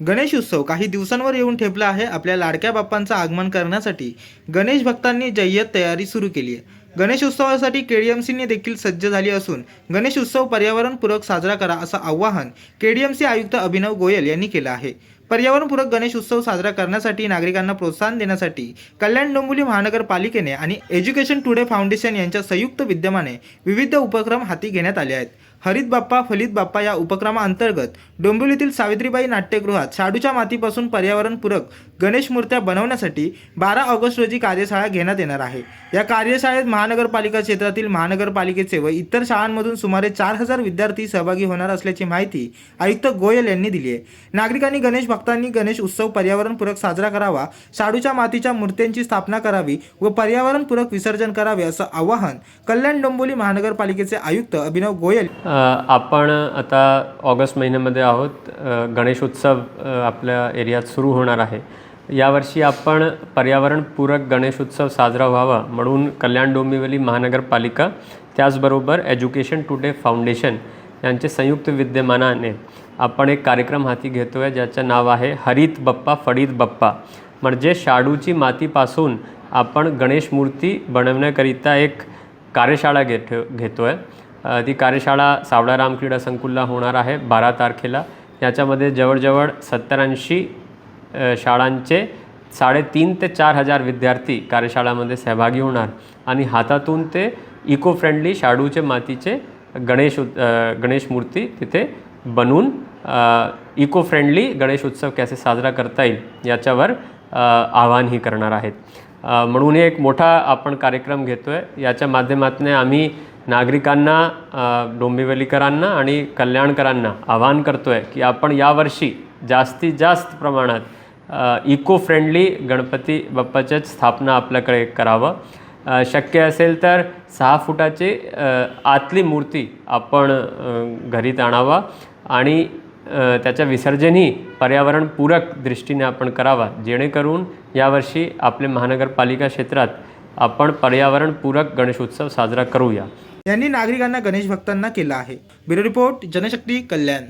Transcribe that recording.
गणेश उत्सव काही दिवसांवर येऊन ठेपला आहे आपल्या लाडक्या बाप्पांचं आगमन करण्यासाठी. गणेश भक्तांनी जय्यत तयारी सुरू केली आहे. गणेश उत्सवासाठी केडीएमसीने देखील सज्ज झाली असून गणेश उत्सव पर्यावरणपूरक साजरा करा असं आवाहन केडीएमसी आयुक्त अभिनव गोयल यांनी केलं आहे. पर्यावरणपूरक गणेश उत्सव साजरा करण्यासाठी नागरिकांना प्रोत्साहन देण्यासाठी कल्याण डोंबिवली महानगरपालिकेने आणि एज्युकेशन टुडे फाउंडेशन यांच्या संयुक्त विद्यमाने विविध उपक्रम हाती घेण्यात आले आहेत. हरित बाप्पा फलित बाप्पा या उपक्रमाअंतर्गत डोंबिवलीतील सावित्रीबाई नाट्यगृहात शाडूच्या मातीपासून पर्यावरणपूरक गणेश मूर्त्या बनवण्यासाठी बारा ऑगस्ट रोजी कार्यशाळा घेण्यात येणार आहे. या कार्यशाळेत महानगरपालिका क्षेत्रातील महानगरपालिकेचे व इतर शाळांमधून सुमारे चार हजार विद्यार्थी सहभागी होणार असल्याची माहिती आयुक्त गोयल यांनी दिली आहे. नागरिकांनी गणेश भक्तांनी गणेश उत्सव पर्यावरणपूरक साजरा करावा शाडूच्या मातीच्या मूर्त्यांची स्थापना करावी व पर्यावरणपूरक विसर्जन करावे असं आवाहन कल्याण डोंबिवली महानगरपालिकेचे आयुक्त अभिनव गोयल आपण आता ऑगस्ट महिन्यामध्ये आहोत. गणेशोत्सव गणेश उत्सव आपल्या एरियात सुरू होणार आहे. यावर्षी आपण पर्यावरणपूरक गणेश उत्सव साजरा व्हावा म्हणून कल्याण डोंबिवली महानगरपालिका त्याचबरोबर एज्युकेशन टुडे फाउंडेशन यांचे संयुक्त विद्यमानाने आपण एक कार्यक्रम हाती घेतो आहे ज्याचं नाव आहे हरित बप्पा फडीत बप्पा. म्हणजे शाडूची मातीपासून आपण गणेश मूर्ती बनवण्याकरिता एक कार्यशाळा घेत घेतो आहे ती कार्यशाळा सावळाराम क्रीडा संकुलला होणार आहे बारा तारखेला. याच्यामध्ये जवळजवळ सत्तर ऐंशी शाळांचे साडेतीन ते चार हजार विद्यार्थी कार्यशाळामध्ये सहभागी होणार. आणि हातातून ते इको फ्रेंडली शाडूचे मातीचे गणेश उत् गणेश मूर्ती तिथे बनवून इको फ्रेंडली गणेश उत्सव कसे साजरा करता येईल याच्यावर आवाहनही करणार आहेत. म्हणून हे एक मोठा आपण कार्यक्रम घेतो आहे याच्या माध्यमातून आम्ही नागरिकांना डोंबिवलीकरांना आणि कल्याणकरांना आवाहन करतो आहे की आपण यावर्षी जास्तीत जास्त प्रमाणात इको फ्रेंडली गणपती बाप्पाच्याच स्थापना आपल्याकडे करावं. शक्य असेल तर सहा फुटाची आतली मूर्ती आपण घरीत आणावा आणि त्याचं विसर्जनही पर्यावरणपूरक दृष्टीने आपण करावा जेणेकरून यावर्षी आपले महानगरपालिका क्षेत्रात आपण पर्यावरणपूरक गणेशोत्सव साजरा करूया. यांनी नागरिकांना गणेश भक्तांना केलं आहे. Bureau report Janshakti Kalyan.